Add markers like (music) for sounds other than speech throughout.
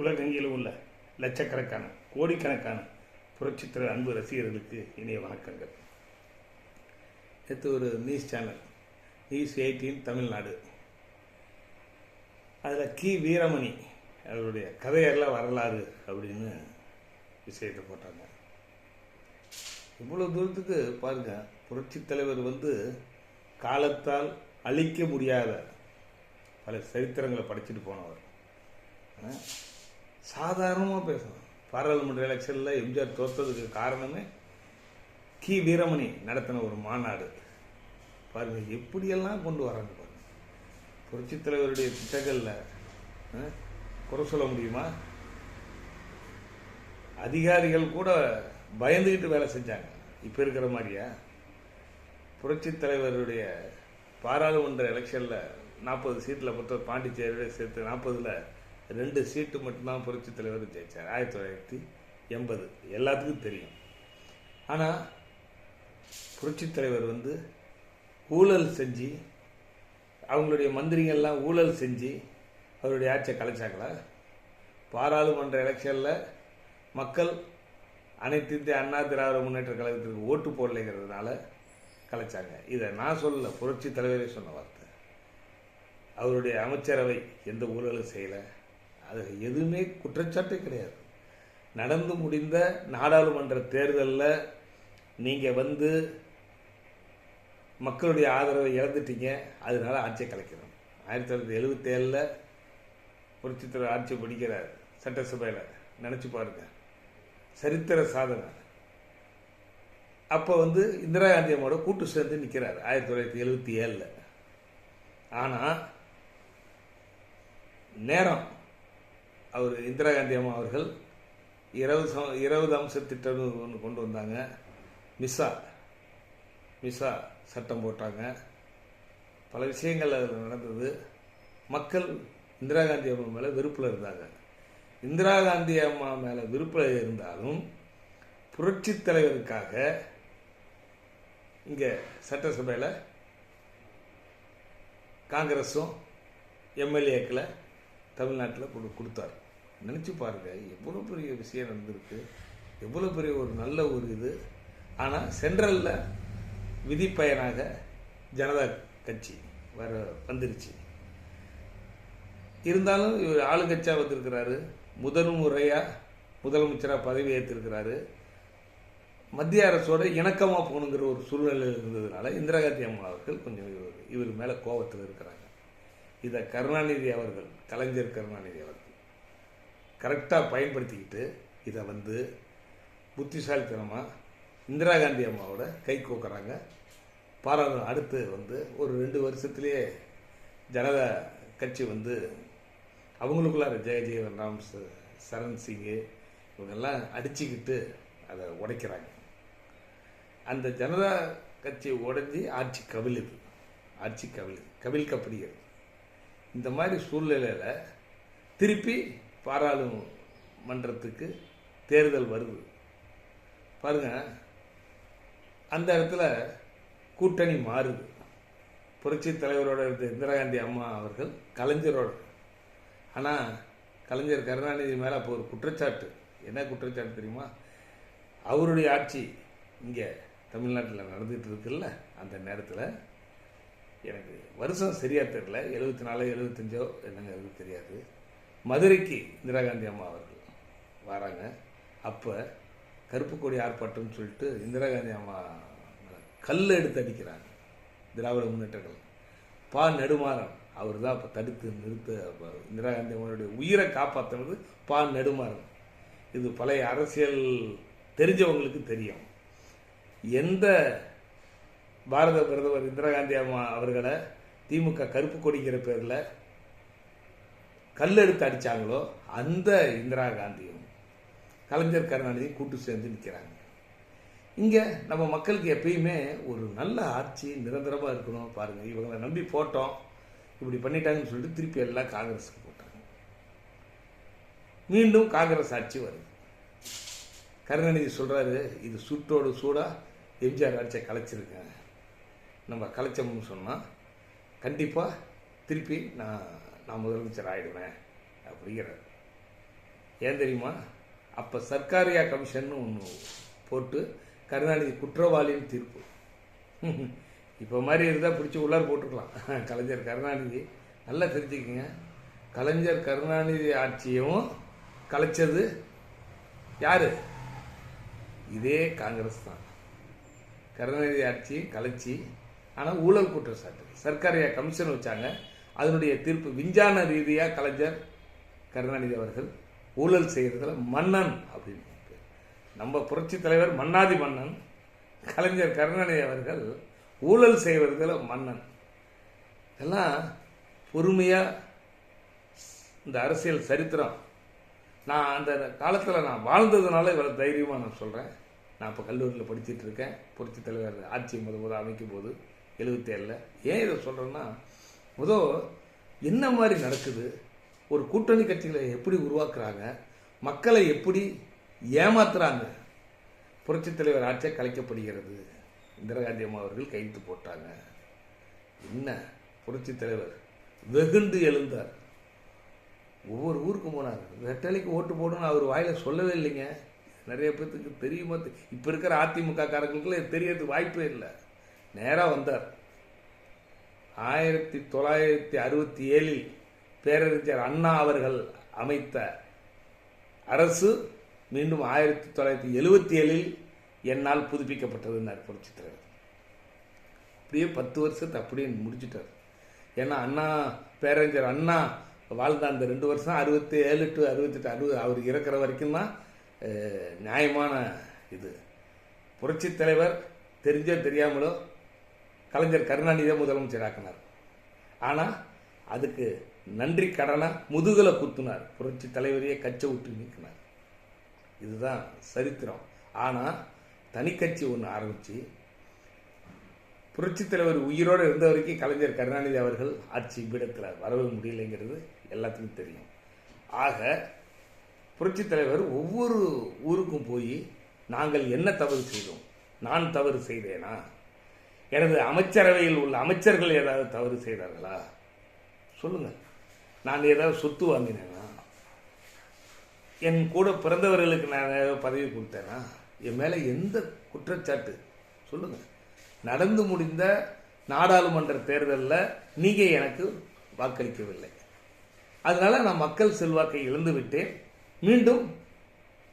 உலகெங்கிலும் உள்ள லட்சக்கணக்கான கோடிக்கணக்கான புரட்சித்திர அன்பு ரசிகர்களுக்கு இனிய வணக்கங்கள். நேற்று ஒரு news channel news eighteen Tamil Nadu. அதில் கி. வீரமணி அவருடைய கதையெல்லாம் வரலாறு அப்படின்னு விஷயத்தை போட்டாங்க. இவ்வளோ தூரத்துக்கு பாருங்க புரட்சித் தலைவர் வந்து காலத்தால் அழிக்க முடியாத பல சரித்திரங்களை படிச்சுட்டு போனவர். சாதாரணமாக பேசணும். பாராளுமன்ற எலெக்ஷனில் எம்ஜிஆர் தோற்றதுக்கு காரணமே கி. வீரமணி நடத்தின ஒரு மாநாடு. பாருங்க எப்படியெல்லாம் கொண்டு வராங்க பாருங்க. புரட்சித் தலைவருடைய திட்டங்களில் குறை சொல்ல முடியுமா? அதிகாரிகள் கூட பயந்துக்கிட்டு வேலை செஞ்சாங்க. இப்போ இருக்கிற மாதிரியா? புரட்சித் தலைவருடைய பாராளுமன்ற எலெக்ஷனில் நாற்பது சீட்டில் மொத்தம் பாண்டிச்சேரியோட சேர்த்து நாற்பதில் ரெண்டு சீட்டு மட்டும்தான் புரட்சி தலைவர் ஜெயிச்சார் ஆயிரத்தி தொள்ளாயிரத்தி எண்பது. எல்லாத்துக்கும் தெரியும். ஆனால் புரட்சித் தலைவர் வந்து ஊழல் செஞ்சு அவங்களுடைய மந்திரிகள்லாம் ஊழல் செஞ்சு அவருடைய ஆட்சியை கலைச்சாங்களா? பாராளுமன்ற எலெக்ஷனில் மக்கள் அனைத்து இந்திய அண்ணா திராவிட முன்னேற்ற கழகத்திற்கு ஓட்டு போடலைங்கிறதுனால கலைச்சாங்க. இதை நான் சொல்லல புரட்சி தலைவரே சொன்ன வார்த்தை. அவருடைய அமைச்சரவை எந்த ஊழலும் செய்யலை. அது எதுவுமே குற்றச்சாட்டே கிடையாது. நடந்து முடிந்த நாடாளுமன்ற தேர்தலில் நீங்கள் வந்து மக்களுடைய ஆதரவை இழந்துட்டீங்க. அதனால ஆட்சியை கலைக்கணும். ஆயிரத்தி தொள்ளாயிரத்தி எழுபத்தி ஏழில் புரட்சித்தலைவர் ஆட்சி பிடிக்கிறார் சட்டசபையில். நினச்சி பாருங்க. சரித்திர சாதனை. அப்போ வந்து இந்திரா காந்தி அம்மாவோட கூட்டு சேர்ந்து நிற்கிறார் ஆயிரத்தி தொள்ளாயிரத்தி எழுபத்தி ஏழில் ஆனால் நேரம் அவர் இந்திரா காந்தி அம்மா அவர்கள் இருபது சம் இருபது அம்ச திட்டம்னு ஒன்று கொண்டு வந்தாங்க. மிஸ்ஸா மிஸ்ஸா சட்டம் போட்டாங்க. பல விஷயங்கள் அதில் நடந்தது. மக்கள் இந்திரா காந்தி அம்மா மேலே வெறுப்பில் இருந்தாங்க. இந்திரா காந்தி அம்மா மேலே விருப்பில் இருந்தாலும் புரட்சித் தலைவருக்காக இங்கே சட்டசபையில் காங்கிரஸும் எம்எல்ஏக்களை தமிழ்நாட்டில் கொடு கொடுத்தார். நினச்சி பாருங்க எவ்வளோ பெரிய விஷயம் நடந்திருக்கு எவ்வளோ பெரிய ஒரு நல்ல ஒரு இது. ஆனால் சென்ட்ரலில் விதிப்பயனாக ஜனதா கட்சி வர வந்துருச்சு. இருந்தாலும் இவர் ஆளுங்கட்சியாக வந்திருக்கிறாரு. முதல் முறையாக முதலமைச்சராக பதவி ஏற்றிருக்கிறாரு மத்திய அரசோட இணக்கமாக போகணுங்கிற ஒரு சூழ்நிலை இருந்ததுனால இந்திரா காந்தி அம்மா அவர்கள் கொஞ்சம் இவர் இவர் மேலே கோபத்தில் இருக்கிறாங்க. இதை கருணாநிதி அவர்கள் கலைஞர் கருணாநிதி அவர்கள் கரெக்டாக பயன்படுத்திக்கிட்டு இதை வந்து புத்திசாலித்தனமாக இந்திரா காந்தி அம்மாவோட கை கோக்குறாங்க. பாராளுமன்ற அடுத்து வந்து ஒரு ரெண்டு வருஷத்துலேயே ஜனதா கட்சி வந்து அவங்களுக்குள்ளார ஜெய ஜெயவன் ராம் சரண் சிங்கு இவங்கெல்லாம் அடிச்சுக்கிட்டு அதை உடைக்கிறாங்க. அந்த ஜனதா கட்சி உடைஞ்சி ஆட்சி கவிழுது ஆட்சி கவிழுது கவிழ்க்கப்படுகிறது இந்த மாதிரி சூழ்நிலையில் திருப்பி பாராளுமன்றத்துக்கு தேர்தல் வருது. பாருங்கள் அந்த இடத்துல கூட்டணி மாறுது. புரட்சி தலைவரோட இருந்த இந்திரா காந்தி அம்மா அவர்கள் கலைஞரோட. ஆனால் கலைஞர் கருணாநிதி மேலே அப்போ ஒரு குற்றச்சாட்டு. என்ன குற்றச்சாட்டு தெரியுமா? அவருடைய ஆட்சி இங்கே தமிழ்நாட்டில் நடந்துகிட்டு இருக்குல்ல அந்த நேரத்தில். எனக்கு வருஷம் சரியாக தெரில எழுபத்தி நாலோ எழுபத்தஞ்சோ என்னங்க அது தெரியாது. மதுரைக்கு இந்திரா காந்தி அம்மா அவர்கள் வராங்க. அப்போ கருப்பு கொடி ஆர்ப்பாட்டம்னு சொல்லிட்டு இந்திரா காந்தி அம்மா கல் எடுத்து அடிக்கிறாங்க. திராவிட முன்னேற்றங்கள். பா நெடுமாறன் அவர் தான் அப்போ தடுத்து நிறுத்த இந்திரா காந்தி அம்மாவுடைய உயிரை காப்பாற்றுறது பா நெடுமாறன். இது பழைய அரசியல் தெரிஞ்சவங்களுக்கு தெரியும். எந்த பாரத பிரதமர் இந்திரா காந்தி அம்மா அவர்களை திமுக கருப்பு கொடிங்கிற பேரில் கல் எடுத்து அடித்தாங்களோ அந்த இந்திரா காந்தியும் கலைஞர் கருணாநிதி கூட்டு சேர்ந்து நிற்கிறாங்க இங்கே நம்ம மக்களுக்கு எப்பயுமே ஒரு நல்ல ஆட்சி நிரந்தரமாக இருக்கணும் பாருங்கள் இவங்களை நம்பி போட்டோம். இப்படி பண்ணிட்டாங்கன்னு சொல்லிட்டு திருப்பி எல்லாம் காங்கிரஸுக்கு போட்டாங்க. மீண்டும் காங்கிரஸ் ஆட்சி வருது. கருணாநிதி சொல்கிறாரு இது சுட்டோடு சூடாக எம்ஜிஆர் ஆட்சியை கலைச்சிருக்கேன். நம்ம கலைச்சோம்னு சொன்னால் கண்டிப்பாக திருப்பி நான் நான் முதலமைச்சர் ஆயிடுவேன் அப்படிங்கிறார். ஏன் தெரியுமா? அப்போ சர்க்காரியா கமிஷன் ஒன்று போட்டு கருணாநிதி குற்றவாளின்னு தீர்ப்பு. இப்போ மாதிரி இருந்தால் பிடிச்சி உள்ளார் போட்டுக்கலாம் கலைஞர் கருணாநிதி நல்லா தெரிஞ்சுக்கங்க. கலைஞர் கருணாநிதி ஆட்சியும் கலைச்சது யார்? இதே காங்கிரஸ் தான். கருணாநிதி ஆட்சி கலைச்சி ஆனால் ஊழல் குற்றச்சாட்டு. சர்க்காரியா கமிஷன் வச்சாங்க. அதனுடைய தீர்ப்பு விஞ்ஞான ரீதியாக கலைஞர் கருணாநிதி அவர்கள் ஊழல் செய்கிறதுல மன்னன் அப்படின்னு நம்ம புரட்சி தலைவர் மன்னாதி மன்னன் கலைஞர் கருணாநிதி அவர்கள் ஊழல் செய்வதில் மன்னன். இதெல்லாம் பொறுமையாக இந்த அரசியல் சரித்திரம். நான் அந்த காலத்தில் நான் வாழ்ந்ததுனால இவ்வளோ தைரியமாக நான் சொல்கிறேன் நான் இப்போ கல்லூரியில் படிச்சிட்டு இருக்கேன். புரட்சி தலைவர் ஆட்சி முத முத அமைக்கும் போது எழுபத்தேழில் ஏன் இதை சொல்கிறேன்னா முதோ என்ன மாதிரி நடக்குது? ஒரு கூட்டணி கட்சிகளை எப்படி உருவாக்குறாங்க? மக்களை எப்படி ஏமாத்துறாங்க? புரட்சித் தலைவர் ஆட்சியை கலைக்கப்படுகிறது. இந்திரா காந்தி அம்மா அவர்கள் கைத்து போட்டாங்க. என்ன? புரட்சித் தலைவர் வெகுண்டு எழுந்தார். ஒவ்வொரு ஊருக்கும் போனார் ரெட்டலைக்கு ஓட்டு போடணும்னு அவர் வாயில் சொல்லவே இல்லைங்க. நிறைய பேர்த்துக்கு தெரியுமா இப்போ இருக்கிற அதிமுக காரங்களுக்குலாம் தெரியறதுக்கு வாய்ப்பே இல்லை. நேராக வந்தார். ஆயிரத்தி தொள்ளாயிரத்தி அறுபத்தி ஏழில் பேரறிஞர் அண்ணா அவர்கள் அமைத்த அரசு மீண்டும் ஆயிரத்தி தொள்ளாயிரத்தி எழுபத்தி ஏழில் என்னால் புதுப்பிக்கப்பட்டதுன்னார் புரட்சித் தலைவர். அப்படியே பத்து வருஷத்தை அப்படியே முடிச்சிட்டார். ஏன்னா அண்ணா பேரறிஞர் அண்ணா வாழ்ந்த அந்த ரெண்டு வருஷம் அறுபத்தி ஏழு டு அறுபத்தெட்டு அறுபது அவர் இறக்குற வரைக்கும் தான் நியாயமான இது. புரட்சித் தலைவர் தெரிஞ்சோ தெரியாமலோ கலைஞர் கருணாநிதியை முதலமைச்சராக்கினார். ஆனால் அதுக்கு நன்றி கடனை முதுகலை குத்துனார். புரட்சி தலைவரையே கச்சை விட்டு நீக்கினார். இதுதான் சரித்திரம். ஆனால் தனிக்கட்சி ஒன்று ஆரம்பித்து புரட்சித் தலைவர் உயிரோடு இருந்த வரைக்கும் கலைஞர் கருணாநிதி அவர்கள் ஆட்சி பீடத்தில் வரவே முடியலைங்கிறது எல்லாத்துக்கும் தெரியும். ஆக புரட்சி தலைவர் ஒவ்வொரு ஊருக்கும் போய் நாங்கள் என்ன தவறு செய்தோம்? நான் தவறு செய்தேனா? எனது அமைச்சரவையில் உள்ள அமைச்சர்கள் ஏதாவது தவறு செய்தார்களா? சொல்லுங்க. நான் ஏதாவது சொத்து வாங்கினேனா? என் கூட பிறந்தவர்களுக்கு நான் ஏதாவது பதவி கொடுத்தேனா? என் மேலே எந்த குற்றச்சாட்டு? சொல்லுங்க. நடந்து முடிந்த நாடாளுமன்ற தேர்தலில் நீங்கள் எனக்கு வாக்களிக்கவில்லை. அதனால நான் மக்கள் செல்வாக்கை இழந்து விட்டேன் மீண்டும்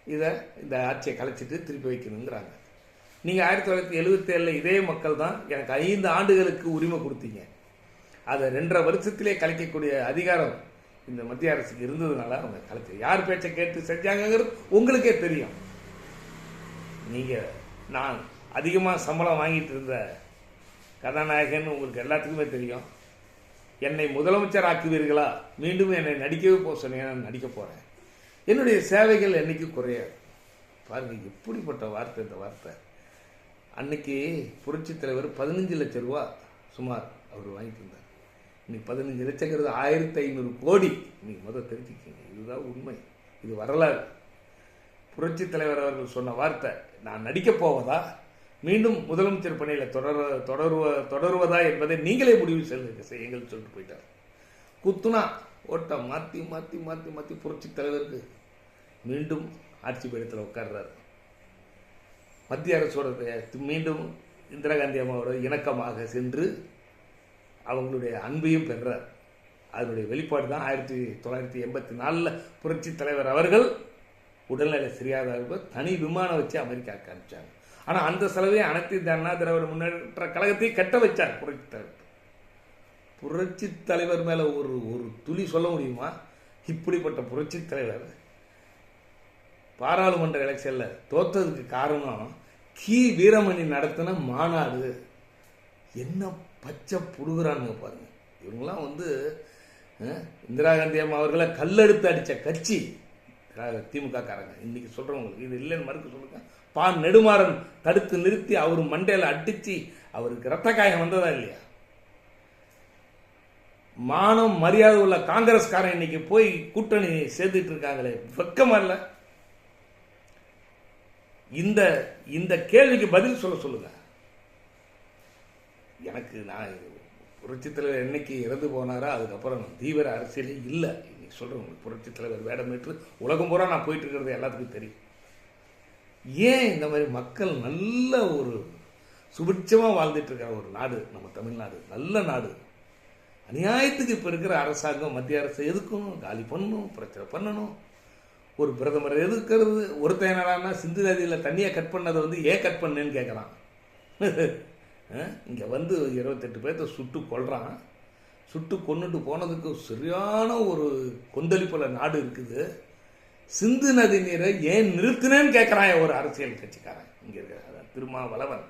இதை இந்த ஆட்சியை கலைச்சிட்டு திருப்பி வைக்கணுங்கிறாங்க. நீங்கள் ஆயிரத்தி தொள்ளாயிரத்தி எழுபத்தேழில் இதே மக்கள் தான் எனக்கு ஐந்து ஆண்டுகளுக்கு உரிமை கொடுத்தீங்க. அதை ரெண்டரை வருஷத்திலே கலைக்கக்கூடிய அதிகாரம் இந்த மத்திய அரசுக்கு இருந்ததுனால அவங்க கலைச்சு யார் பேச்சை கேட்டு செஞ்சாங்கங்கிறது உங்களுக்கே தெரியும். நீங்கள் நான் அதிகமாக சம்பளம் வாங்கிட்டு இருந்த கதாநாயகன் உங்களுக்கு எல்லாத்துக்குமே தெரியும். என்னை முதலமைச்சர் ஆக்குவீர்களா? மீண்டும் என்னை நடிக்கவே போக சொன்னீங்க நான் நடிக்க போகிறேன் என்னுடைய சேவைகள் என்றைக்கும் குறையாது? பாருங்கள் எப்படிப்பட்ட வார்த்தை இந்த வார்த்தை. அன்னைக்கு புரட்சித் தலைவர் பதினஞ்சு லட்சம் ரூபா சுமார் அவர் வாங்கிட்டு இருந்தார் இன்னைக்கு பதினஞ்சு லட்சங்கிறது ஆயிரத்தி ஐநூறு கோடி. இன்னைக்கு முதல் தெரிஞ்சுக்கிங்க. இதுதான் உண்மை. இது வரலாறு. புரட்சி தலைவர் அவர்கள் சொன்ன வார்த்தை நான் நடிக்கப் போவதா? மீண்டும் முதலமைச்சர் பணியில் தொடர தொடருவ தொடருவதா என்பதை நீங்களே முடிவு செல்லுங்க செய்யுங்கள் சொல்லிட்டு போயிட்டார். குத்துனா ஓட்டை மாற்றி மாற்றி மாற்றி மாற்றி புரட்சி தலைவருக்கு மீண்டும் ஆட்சி பீடத்தில் உட்கார்றாரு. மத்திய அரசோட மீண்டும் இந்திரா காந்தி அம்மாவோட இணக்கமாக சென்று அவங்களுடைய அன்பையும் பெறார் அதனுடைய வெளிப்பாடு தான் ஆயிரத்தி தொள்ளாயிரத்தி எண்பத்தி நாலில் புரட்சி தலைவர் அவர்கள் உடல்நிலை சரியாத தனி விமானம் வச்சு அமெரிக்காவுக்கு அனுப்பிச்சாங்க. ஆனால் அந்த செலவையும் அனைத்து இந்த அண்ணா திராவிட முன்னேற்ற கழகத்தை கட்ட வச்சார் புரட்சி தலைவர். புரட்சி தலைவர் மேலே ஒரு ஒரு துளி சொல்ல முடியுமா? இப்படிப்பட்ட புரட்சி தலைவர் பாராளுமன்ற எலெக்ஷனில் தோத்ததுக்கு காரணம் கி வீரமணி நடத்தின மாநாடு. என்ன பச்சை புடுகுறானுங்க பாருங்க. இவங்கெல்லாம் வந்து இந்திரா காந்தி அம்மா அவர்களை கல்லெடுத்து அடித்த கட்சி. திமுக காரங்க இன்னைக்கு சொல்கிறவங்களுக்கு இது இல்லைன்னு மறுக்க சொல்லுங்க. பா நெடுமாறன் தடுத்து நிறுத்தி அவர் மண்டையில் அடிச்சு அவருக்கு ரத்த காயம் வந்ததா இல்லையா? மானம் மரியாதை உள்ள காங்கிரஸ்காரன் இன்னைக்கு போய் கூட்டணி சேர்த்துட்டு இருக்காங்களே. வெக்கமா இல்லை? இந்த இந்த கேள்விக்கு பதில் சொல்ல சொல்லுங்க. எனக்கு நான் புரட்சித் தலைவர் என்னைக்கு இறந்து போனாரோ அதுக்கப்புறம் தீவிர அரசியலே இல்லை. இன்னைக்கு சொல்கிறேன் உங்களுக்கு புரட்சி தலைவர் வேடமேற்று உலகம் பூரா நான் போயிட்டு இருக்கிறது எல்லாத்துக்கும் தெரியும். ஏன் இந்த மாதிரி மக்கள் நல்ல ஒரு சுபிட்சமாக வாழ்ந்துட்டு இருக்கிற ஒரு நாடு நம்ம தமிழ்நாடு நல்ல நாடு. அநியாயத்துக்கு இப்போ இருக்கிற அரசாங்கம் மத்திய அரசு எதுக்கணும் காலி பண்ணணும் பிரச்சனை பண்ணணும். ஒரு பிரதமர் எதுக்கிறது ஒருத்தன் என்னடான்னா சிந்து நதியில் தண்ணியை கட் பண்ணதை வந்து ஏன் கட் பண்ணேன்னு கேட்குறான் (laughs) இங்கே வந்து இருபத்தெட்டு பேர்த்த சுட்டு கொள்கிறான் சுட்டு கொண்டுட்டு போனதுக்கு சரியான ஒரு கொந்தளிப்பில் நாடு இருக்குது. சிந்து நதி நீரை ஏன் நிறுத்தினேன்னு கேட்குறான் ஒரு அரசியல் கட்சிக்காரன். இங்கே இருக்கிற திருமாவளவன்.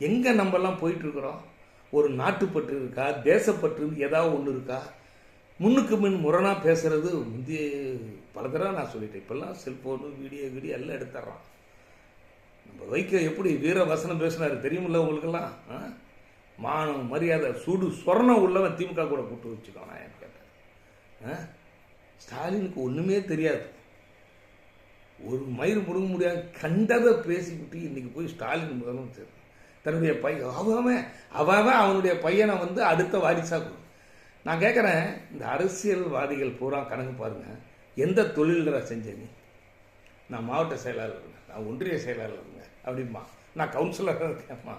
எங்கே நம்மெல்லாம் போயிட்டுருக்குறோம் ஒரு நாட்டுப்பற்று இருக்கா? தேசப்பற்று ஏதாவது ஒன்று இருக்கா? முன்னுக்கு முன் முரணாக பேசுகிறது முந்தைய பல தடவை நான் சொல்லிட்டேன். இப்போல்லாம் செல்ஃபோனு வீடியோ வீடியோ எல்லாம் எடுத்துட்றான். நம்ம வைக்க எப்படி வீர வசனம் பேசினார் தெரியுமில்ல உங்களுக்கெல்லாம்? ஆ? மானம் மரியாதை சுடு சொர்ணம் உள்ளவன் திமுக கூட கூட்டு வச்சுக்கோ நான் கேட்டேன். ஸ்டாலினுக்கு ஒன்றுமே தெரியாது. ஒரு மயிறு முடுங்க முடியாது கண்டதை பேசிக்கிட்டு இன்றைக்கி போய் ஸ்டாலின் முதலமைச்சர் தன்னுடைய பையன் அவன் அவன் அவனுடைய பையனை வந்து அடுத்த வாரிசாக கொடுக்கும் நான் கேட்குறேன் இந்த அரசியல்வாதிகள் பூரா கணக்கு பாருங்கள் எந்த தொழில்டா செஞ்சேன் நான் மாவட்ட செயலாளருங்க நான் ஒன்றிய செயலாளருங்க அப்படிம்மா நான் கவுன்சிலராக இருக்கேன்மா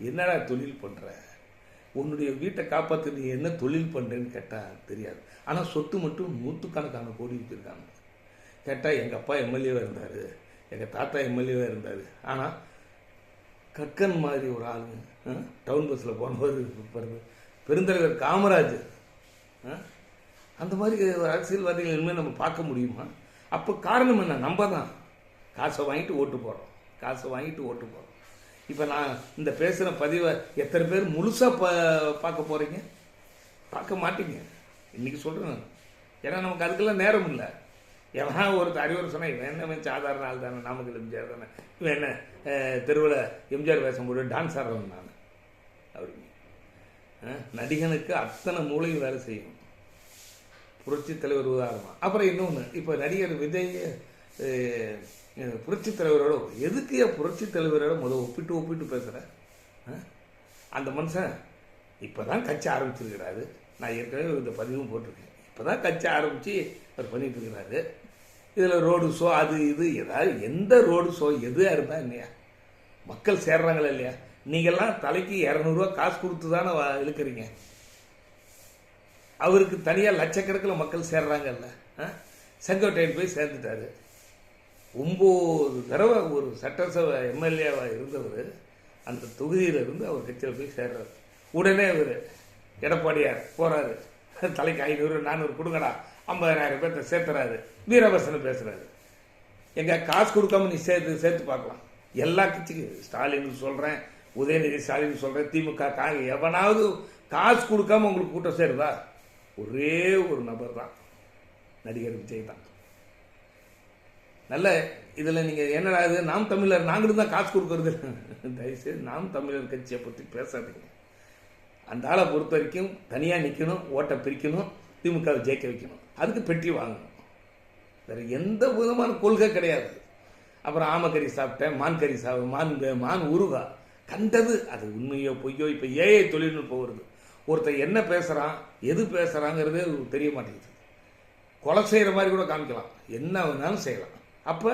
என்னடா தொழில் பண்ணுற உன்னுடைய வீட்டை காப்பாற்ற நீ என்ன தொழில் பண்ணுறேன்னு கேட்டால் தெரியாது. ஆனால் சொத்து மட்டும் நூற்றுக்கணக்கான கோடி வச்சுருக்காங்க. கேட்டால் எங்கள் அப்பா எம்எல்ஏவாக இருந்தார். எங்கள் தாத்தா எம்எல்ஏவாக இருந்தார். ஆனால் கக்கன் மாதிரி ஒரு ஆளுங்க ஆ? டவுன் பஸ்ஸில் போனவர் பெருந்தலைவர் காமராஜர் அந்த மாதிரி ஒரு அரசியல்வாதிகள் இனிமேல் நம்ம பார்க்க முடியுமா? அப்போ காரணம் என்ன? நம்ம தான். காசை வாங்கிட்டு ஓட்டு போகிறோம் காசை வாங்கிட்டு ஓட்டு போகிறோம் இப்போ நான் இந்த பேசுகிற பதிவை எத்தனை பேர் முழுசாக பா பார்க்க போகிறீங்க பார்க்க மாட்டீங்க. இன்றைக்கி சொல்கிறேன் ஏன்னா நமக்கு அதுக்கெல்லாம் நேரம் இல்லை. எவனா ஒருத்தர் அறிவுரை சொன்னால் இவன் என்ன இவன் சாதாரண ஆள் தானே நாமக்கல் எம்ஜிஆர் தானே. இவன் என்ன தெருவில் எம்ஜிஆர் பேசும்போது டான்ஸ் ஆடுறவன் நான். அப்படின்னு நடிகனுக்கு அத்தனை மூளையும் வேலை செய்யும். புரட்சி தலைவர் உதாரணம். அப்புறம் இன்னொன்று இப்போ நடிகர் விஜய் புரட்சி தலைவரோட எதுக்கு புரட்சி தலைவரோட முதல் ஒப்பிட்டு ஒப்பிட்டு பேசுகிற அந்த மனுஷன் இப்போ தான் கட்சி ஆரம்பிச்சிருக்கிறாரு. நான் ஏற்கனவே இந்த பதிவும் போட்டிருக்கேன். இப்போ தான் கட்சி ஆரம்பித்து அவர் பண்ணிட்டு இருக்கிறாரு. இதில் ரோடு ஷோ அது இது ஏதாவது எந்த ரோடு ஷோ எதுவாக இருந்தால் இல்லையா மக்கள் சேர்றாங்களா இல்லையா? நீங்கள்லாம் தலைக்கு இரநூறுவா காசு கொடுத்து தானே இழுக்கிறீங்க. அவருக்கு தனியாக லட்சக்கணக்கில் மக்கள் சேர்றாங்கல்ல ஆ? செங்கோட்டையன் போய் சேர்ந்துட்டாரு. ஒம்பது தடவை ஒரு சட்டசபை எம்எல்ஏவாக இருந்தவர் அந்த தொகுதியிலிருந்து அவர் கட்சியில் போய் சேர்றாரு. உடனே அவர் எடப்பாடியார் போகிறாரு தலைக்கு ஐநூறு நானூறு கொடுங்கடா ஐம்பதாயிரம் பேர்த்த சேர்த்துறாரு. வீரவசனம் பேசுகிறாரு எங்கே காசு கொடுக்காம நீ சேர்த்து சேர்த்து பார்க்கலாம். எல்லா கட்சிக்கும் ஸ்டாலின் சொல்கிறேன் உதயநிதி ஸ்டாலின் சொல்கிறேன் திமுக காங்க எவனாவது காசு கொடுக்காம உங்களுக்கு கூட்டம் சேருதா? ஒரே ஒரு நபர் தான். நடிகர் விஜய் தான். நல்ல இதில் நீங்கள் என்னடா இது? நாம் தமிழர் நாங்களும் தான் காசு கொடுக்கறது. தயவுசெய்து நாம் தமிழர் கட்சியை பற்றி பேசாதீங்க. அந்த ஆளை பொறுத்த வரைக்கும் தனியாக நிற்கணும் ஓட்டை பிரிக்கணும் திமுகவை ஜெயிக்க வைக்கணும். அதுக்கு பெட்டி வாங்கணும். வேறு எந்த விதமான கொள்கை கிடையாது. அப்புறம் ஆமக்கறி சாப்பிட்டேன் மான் கறி சாப்பிட்டேன் மான் மான் உருகா கண்டது அது உண்மையோ பொய்யோ இப்போ ஏஐ தொழில்நுட்பம் வருது. ஒருத்தன் என்ன பேசுகிறான் எது பேசுகிறாங்கிறதே தெரிய மாட்டேங்குது. கொலை செய்கிற மாதிரி கூட காமிக்கலாம். என்ன வேணாலும் செய்யலாம். அப்போ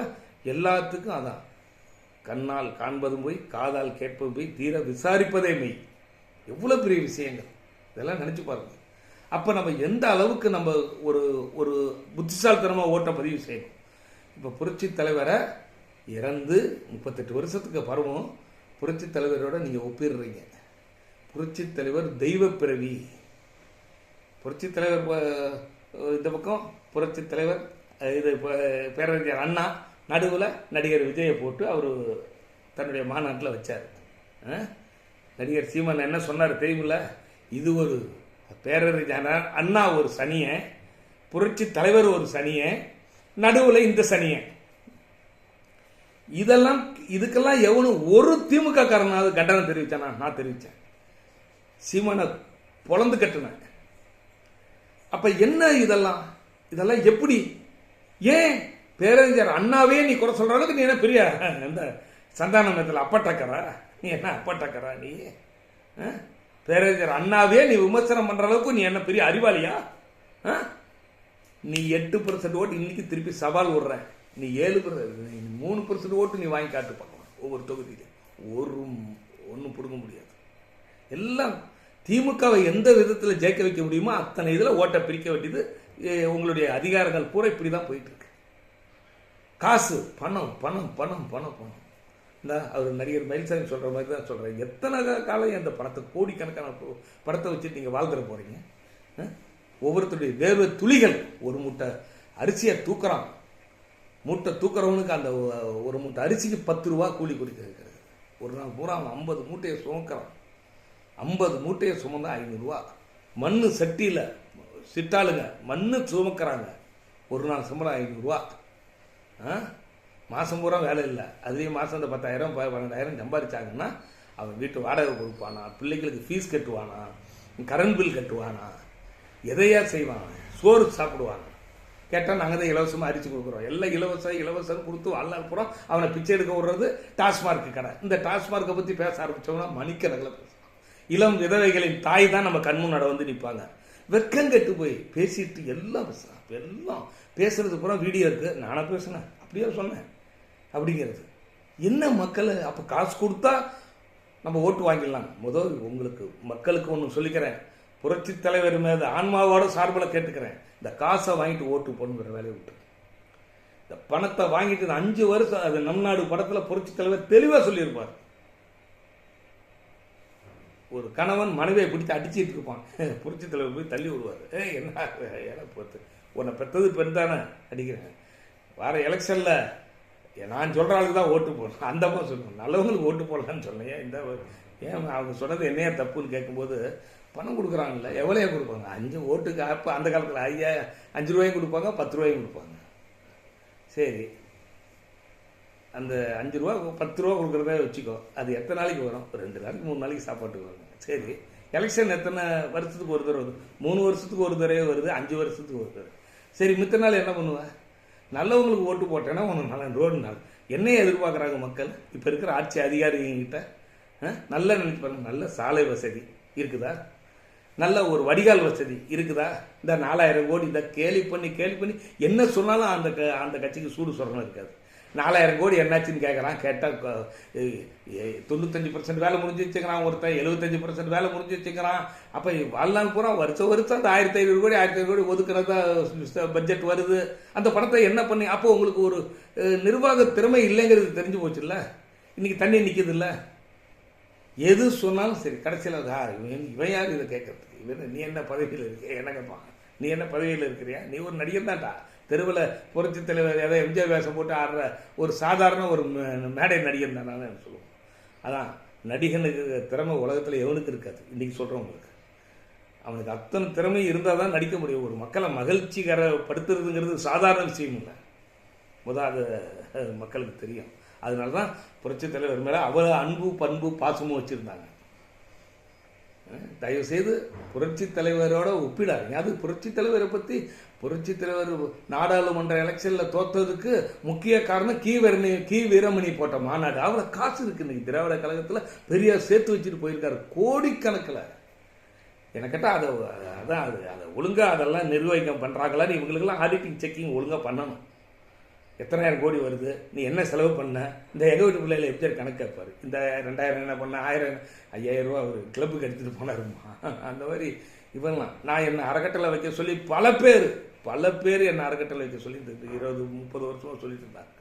எல்லாத்துக்கும் அதான். கண்ணால் காண்பதும் போய் காதால் கேட்பதும் போய் தீர விசாரிப்பதே மெய். எவ்வளோ பெரிய விஷயங்கள். இதெல்லாம் நினச்சி பாருங்கள் அப்போ நம்ம எந்த அளவுக்கு நம்ம ஒரு ஒரு புத்திசாலித்தனமாக ஓட்ட பதிவு செய்யணும்? இப்போ புரட்சி தலைவரை இறந்து முப்பத்தெட்டு வருஷத்துக்கு பருவம் புரட்சி தலைவரோட நீங்கள் ஒப்பிடுறீங்க. புரட்சி தலைவர் தெய்வ பிறவி. புரட்சி தலைவர் இந்த பக்கம் புரட்சி தலைவர் இது பேரறிஞர் அண்ணா நடுவில் நடிகர் விஜயை போட்டு அவர் தன்னுடைய மாநாட்டில் வச்சார். நடிகர் சீமான் என்ன சொன்னார் தெரியுமில்ல? இது ஒரு பேரறிஞர் அண்ணா- ஒரு சனியன் புரட்சி தலைவர் ஒரு சனியன் நடுவில் இந்த சனியன் இதெல்லாம் இதுக்கெல்லாம் எவனும் ஒரு திமுக காரனாவது கண்டனம் தெரிவித்தானா நான் தெரிவித்தேன் சீமானை பொழந்து கட்டுனேன். அப்போ என்ன இதெல்லாம்? இதெல்லாம் எப்படி? ஏன் பேரறிஞர் அண்ணாவே நீ குறை சொல்கிற அளவுக்கு நீ என்ன பெரிய இந்த சந்தான மதத்தில் அப்பட்டக்கரா? நீ என்ன அப்பட்டக்கரா நீ? ஆ? பேரறிஞர் அண்ணாவே நீ விமர்சனம் பண்ணுற அளவுக்கு நீ என்ன பெரிய அறிவாளியா? ஆ? நீ எட்டு பர்சன்ட் ஓட்டு இன்னைக்கு திருப்பி சவால் விடுற. நீ ஏழு நீ மூணு பர்சன்ட் ஓட்டு நீ வாங்கி காட்டு பார்க்கலாம் ஒவ்வொரு தொகுதியிலும். ஒரு ஒன்றும் பிடுங்க முடியாது. எல்லாம் திமுகவை எந்த விதத்தில் ஜெயிக்க வைக்க முடியுமோ அத்தனை இதில் ஓட்டை பிரிக்க வேண்டியது உங்களுடைய அதிகாரங்கள் பூரா இப்படி தான் போயிட்டு இருக்கு காசு பணம் பணம் பணம் பணம் பணம். இந்த அவர் நடிகர் மயில்சாமி சொல்கிற மாதிரி தான் சொல்கிறேன் எத்தனை காலையும் காலம் அந்த பணத்தை கோடிக்கணக்கான படத்தை வச்சுட்டு நீங்கள் வாழ்ந்துட போகிறீங்க ஒவ்வொருத்தருடைய வேர்வை துளிகள். ஒரு மூட்டை அரிசியை தூக்குறான். மூட்டை தூக்குறவனுக்கு அந்த ஒரு மூட்டை அரிசிக்கு பத்து ரூபா கூலி கொடுக்க ஒரு நாள் பூரா அவன் ஐம்பது மூட்டையை சுமக்கிறான். ஐம்பது மூட்டையை சுமந்தா ஐநூறுரூவா மண் சட்டியில் சிட்டாளுங்க மண் சுமக்கிறாங்க. ஒரு நாள் சம்பளம் ஐநூறுரூவா ஆ? மாதம் பூரா வேலை இல்லை. அதுலேயும் மாதம் இந்த பத்தாயிரம் ப- பன்னெண்டாயிரம் சம்பாதிச்சாங்கன்னா அவன் வீட்டு வாடகை கொடுப்பானா? பிள்ளைகளுக்கு ஃபீஸ் கட்டுவானா? கரண்ட் பில் கட்டுவானா? எதையா செய்வான்? சோறு சாப்பிடுவாங்க கேட்டால் நாங்கள் தான் இலவசமாக அரிச்சு கொடுக்குறோம். எல்லாம் இலவசம் இலவசம் கொடுத்து வாழ்நாள் அவனை பிச்சை எடுக்க விடுறது டாஸ்மார்க் கடை. இந்த டாஸ்மார்க்கை பற்றி பேச ஆரம்பித்தோம்னா மணிக்கணக்கில் பேசலாம். இளம் விதவைகளின் தாய் தான் நம்ம கண்முன்னாட வந்து நிற்பாங்க வெக்கம் கெட்டு போய் பேசிட்டு எல்லாம் பேசுகிறான் எல்லாம் பேசுறது பூரா வீடியோ இருக்குது நானே பேசினேன். அப்படியே சொன்னேன். அப்படிங்கிறது. என்ன மக்கள் அப்போ காசு கொடுத்தா நம்ம ஓட்டு வாங்கிடலாம். முதல் உங்களுக்கு மக்களுக்கு ஒன்று சொல்லிக்கிறேன். புரட்சி தலைவர் மீது ஆன்மாவோட சார்பில் கேட்டுக்கிறேன். இந்த காசை வாங்கிட்டு ஓட்டு போடணுங்கிற வேலையை விட்டு. இந்த பணத்தை வாங்கிட்டு இந்த அஞ்சு வருஷம் அது நம் நாடு படத்தில் புரட்சி தலைவர் தெளிவாக சொல்லியிருப்பார். ஒரு கணவன் மனைவியை பிடிச்சி அடிச்சிட்டு இருப்பான். புரட்சி தலைவர் போய் தள்ளி விடுவார். என்ன ஏன்னா பொறுத்து உன்னை பெற்றது பெண் தானே அடிக்கிறேன். வர எலெக்ஷனில் நான் சொல்கிற ஆளுக்கு தான் ஓட்டு போடணும். அந்த மாதிரி சொல்லுவேன் நல்லவங்களுக்கு ஓட்டு போடலான்னு சொன்னேன் இந்த ஏன் அவங்க சொன்னது என்னையா தப்புன்னு கேட்கும்போது பணம் கொடுக்குறாங்கல்ல எவ்வளோ கொடுப்பாங்க? அஞ்சு ஓட்டுக்கு அப்போ அந்த காலத்தில் ஐயா அஞ்சு ரூபாயும் கொடுப்பாங்க பத்து ரூபாயும் கொடுப்பாங்க. சரி. அந்த அஞ்சு ரூபா பத்து ரூபா கொடுக்குறதே வச்சுக்கோ. அது எத்தனை நாளைக்கு வரும்? ஒரு ரெண்டு நாளைக்கு மூணு நாளைக்கு சாப்பாட்டுக்கு வரும் சரி. எலெக்ஷன் எத்தனை வருஷத்துக்கு ஒரு தடவை வருது? மூணு வருஷத்துக்கு ஒரு தடவை வருது அஞ்சு வருஷத்துக்கு ஒரு தடவை. சரி மித்த நாள் என்ன பண்ணுவேன் நல்லவங்களுக்கு ஓட்டு போட்டேன்னா உனக்கு நல்ல ரோடு நாள். என்னையே எதிர்பார்க்குறாங்க மக்கள்? இப்போ இருக்கிற ஆட்சி அதிகாரிகிட்ட ஆ, நல்ல பாருங்கள் நல்ல சாலை வசதி இருக்குதா? நல்ல ஒரு வடிகால் வசதி இருக்குதா? இந்த நாலாயிரம் கோடி இந்த கேலி பண்ணி கேலி பண்ணி என்ன சொன்னாலும் அந்த க- அந்த கட்சிக்கு சூடு சொரணம் இருக்காது. நாலாயிரம் கோடி என்னாச்சுன்னு கேட்குறான் கேட்டால் தொண்ணூத்தஞ்சு பர்சன்ட் வேலை முடிஞ்சு வச்சுக்கிறான் ஒருத்தன் எழுபத்தஞ்சு பர்சன்ட் வேலை முடிஞ்சு வச்சுக்கிறான். அப்போ வாழ்நாள் பூரா வருஷம் வருஷம் அந்த ஆயிரத்தி ஐநூறு கோடி ஆயிரத்தி ஐநூறு கோடி ஒதுக்குறதா பட்ஜெட் வருது. அந்த படத்தை என்ன பண்ணி அப்போ உங்களுக்கு ஒரு நிர்வாக திறமை இல்லைங்கிறது தெரிஞ்சு போச்சுல்ல? இன்றைக்கி தண்ணி நிற்கிதுல்ல எது சொன்னாலும் சரி கடைசியில் யார் இவன் இவன் யார்? இதை கேட்கறதுக்கு. இவன் நீ என்ன பதவியில் இருக்க? என்ன கேட்பான் நீ என்ன பதவியில் இருக்கிறியா? நீ ஒரு நடிகர் தான்டா. தெருவில் புரட்சி தலைவர் ஏதோ எம்ஜிஆர் வேஷம் போட்டு ஆடுற ஒரு சாதாரண ஒரு மே- மேடை நடிகர் தானே சொல்லுவோம். அதான் நடிகனுக்கு திறமை உலகத்தில் எவனுக்கு இருக்காது? இன்னைக்கு சொல்கிறவங்களுக்கு அவனுக்கு அத்தனை திறமை இருந்தால் தான் நடிக்க முடியும். ஒரு மக்களை மகிழ்ச்சிகரப்படுத்துறதுங்கிறது சாதாரண விஷயம் இல்லை முதல் அது மக்களுக்கு தெரியும். அதனால தான் புரட்சி தலைவர் மேலே அவ்வளோ அன்பு பண்பு பாசமும் வச்சுருந்தாங்க. தயவு செய்து புரட்சி தலைவரோட ஒப்பிடாதீங்க. அது புரட்சி தலைவரை பற்றி புரட்சி தலைவர் நாடாளுமன்ற எலெக்ஷனில் தோத்ததுக்கு முக்கிய காரணம் கீ வீரமணி கீ வீரமணி போட்ட மாநாடு. அவ்வளோ காசு இருக்கு இன்னைக்கு. திராவிட கழகத்தில் பெரியார் சேர்த்து வச்சுட்டு போயிருக்காரு. கோடிக்கணக்கில். எனக்கிட்ட கேட்டால் அதை அதான் அது அதை ஒழுங்காக அதெல்லாம் நிர்வகிக்கம் பண்ணுறாங்களான்னு இவங்களுக்கெல்லாம் ஆடிட்டிங் செக்கிங் ஒழுங்காக பண்ணணும். எத்தனாயிரம் கோடி வருது? நீ என்ன செலவு பண்ண? இந்த எங்கள் வீட்டு பிள்ளைகளை எப்படி கணக்கு கேட்பார்? இந்த ரெண்டாயிரம் என்ன பண்ண? ஆயிரம் ஐயாயிரம் ரூபா அவர் கிளப்புக்கு எடுத்துகிட்டு போனாருமா அந்த மாதிரி இவன்லாம். நான் என்னை அறக்கட்டளை வைக்க சொல்லி பல பேர் பல பேர் என்னை அறக்கட்டளை வைக்க சொல்லி இருந்தது. இருபது முப்பது வருஷமாக சொல்லிட்டு இருந்தாங்க.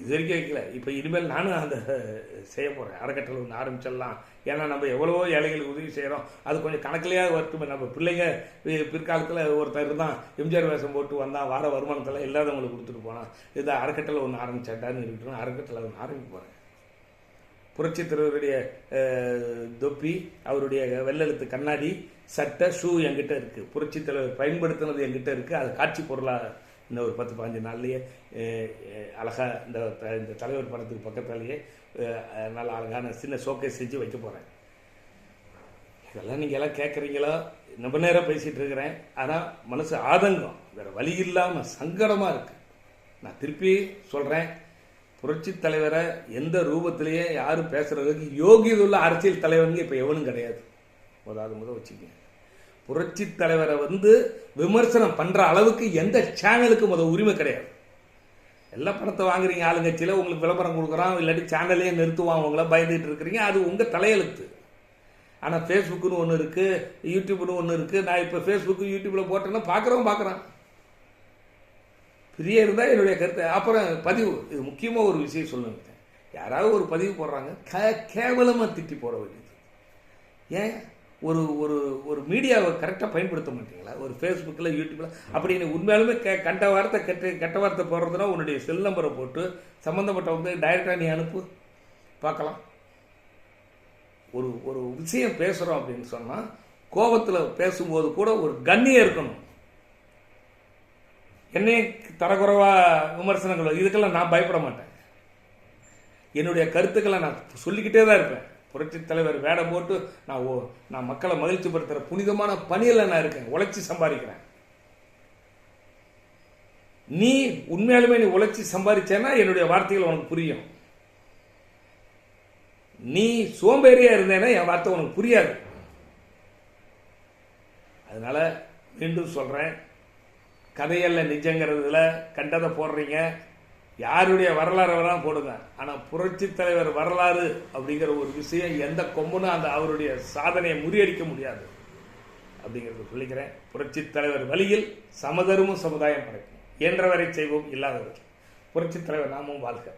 இது வரைக்கும் வைக்கல. இப்போ இனிமேல் நானும் அந்த செய்ய போகிறேன் அறக்கட்டளை ஒன்று ஆரம்பிச்சிடலாம். ஏன்னா நம்ம எவ்வளவோ ஏழைகளுக்கு உதவி செய்கிறோம் அது கொஞ்சம் கணக்கிலேயே வரட்டுமே நம்ம பிள்ளைங்க பிற்காலத்தில் ஒருத்தர் தான் எம்ஜிஆர் வேஷம் போட்டு வந்தால் வார வருமானத்தில் இல்லாதவங்களுக்கு கொடுத்துட்டு போனான். இதை அறக்கட்டளை ஒன்று ஆரம்பிச்சாட்டான்னு இருக்கட்டும். அறக்கட்டளை ஒன்று ஆரம்பிக்க போகிறேன் புரட்சி தலைவருடைய தொப்பி அவருடைய வெள்ளெழுத்து கண்ணாடி சட்டை ஷூ என்கிட்ட இருக்குது புரட்சி தலைவர் பயன்படுத்தினது என்கிட்ட இருக்குது அது காட்சி பொருளாக இந்த ஒரு பத்து பதினஞ்சு நாள்லேயே அழகாக இந்த த- இந்த தலைவர் படத்துக்கு பக்கத்தாலேயே நல்ல அழகான சின்ன ஷோகேஸ் செஞ்சு வைக்க போகிறேன் இதெல்லாம் நீங்கள் எல்லாம் கேட்குறீங்களோ ரொம்ப நேரம் பேசிகிட்டு இருக்கிறேன். ஆனால் மனசு ஆதங்கம். வேறு வழி இல்லாமல் சங்கடமாக இருக்குது நான் திருப்பி சொல்கிறேன் புரட்சி தலைவரை எந்த ரூபத்திலேயே யாரும் பேசுகிறதுக்கு யோகியதுள்ள அரசியல் தலைவனுங்க இப்போ எவனும் கிடையாது. முதல் முத புரட்சி தலைவரை வந்து விமர்சனம் பண்ற அளவுக்கு எந்த சேனலுக்கும் அது உரிமை கிடையாது. எல்லா பணத்தை வாங்குறீங்க ஆளுங்கட்சியில் உங்களுக்கு விளம்பரம் கொடுக்குறான் இல்லாட்டி சேனல்லையே நிறுத்துவான் உங்களை பயந்துகிட்டு இருக்கிறீங்க அது உங்கள் தலையெழுத்து. ஆனால் ஃபேஸ்புக்குன்னு ஒன்று இருக்குது யூடியூப்னு ஒன்று இருக்குது நான் இப்போ ஃபேஸ்புக்கு யூடியூப்பில் போட்டேன்னா பார்க்குறவன் பார்க்குறான் பிரிய இருந்தால் என்னுடைய கருத்தை. அப்புறம் பதிவு இது முக்கியமாக ஒரு விஷயம் சொல்லுங்க யாராவது ஒரு பதிவு போடுறாங்க கே கேவலமாக திட்டி போட வேண்டியது. ஏன்? ஒரு ஒரு ஒரு மீடியாவை கரெக்டாக பயன்படுத்த மாட்டீங்களா? ஒரு ஃபேஸ்புக்கில் யூடியூப்பில் அப்படி நீ உண்மையாலுமே க கண்ட வார்த்தை கெட்ட கெட்ட வார்த்தை போடுறதுனா உன்னுடைய செல் நம்பரை போட்டு சம்மந்தப்பட்டவங்க டைரெக்டாக நீ அனுப்பு. பார்க்கலாம். ஒரு ஒரு விஷயம் பேசுகிறோம் அப்படின்னு சொன்னால் கோபத்தில் பேசும்போது கூட ஒரு கண்ணியம் இருக்கணும். என்னையும் தரக்குறைவாக விமர்சனங்கள் இதுக்கெல்லாம் நான் பயப்பட மாட்டேன். என்னுடைய கருத்துக்களை நான் சொல்லிக்கிட்டே தான் இருப்பேன். புரட்சி தலைவர் வேடம் போட்டு நான் ஓ நான் மக்களை மகிழ்ச்சிப்படுத்துகிற புனிதமான பணியில் நான் இருக்கேன். உழைச்சி சம்பாதிக்கிறேன். நீ உண்மையாலுமே நீ உழைச்சி சம்பாதிச்சேன்னா என்னுடைய வார்த்தைகள் உனக்கு புரியும். நீ சோம்பேறியா இருந்தேன்னா என் வார்த்தை உனக்கு புரியாது. அதனால மீண்டும் சொல்றேன். கதையல்ல நிஜங்கிறதுல கண்டதை போடுறீங்க. யாருடைய வரலாறு வேணாலும் போடுங்க. ஆனால் புரட்சி தலைவர் வரலாறு அப்படிங்கிற ஒரு விஷயம் எந்த கொம்பனும் அந்த அவருடைய சாதனையை முறியடிக்க முடியாது. அப்படிங்கிறத சொல்லிக்கிறேன். புரட்சி தலைவர் வழியில் சமதருமும் சமுதாயம் படைக்கும் இயன்றவரை செய்வோம் இல்லாதவர் புரட்சி தலைவர் நாமும் வாழ்க.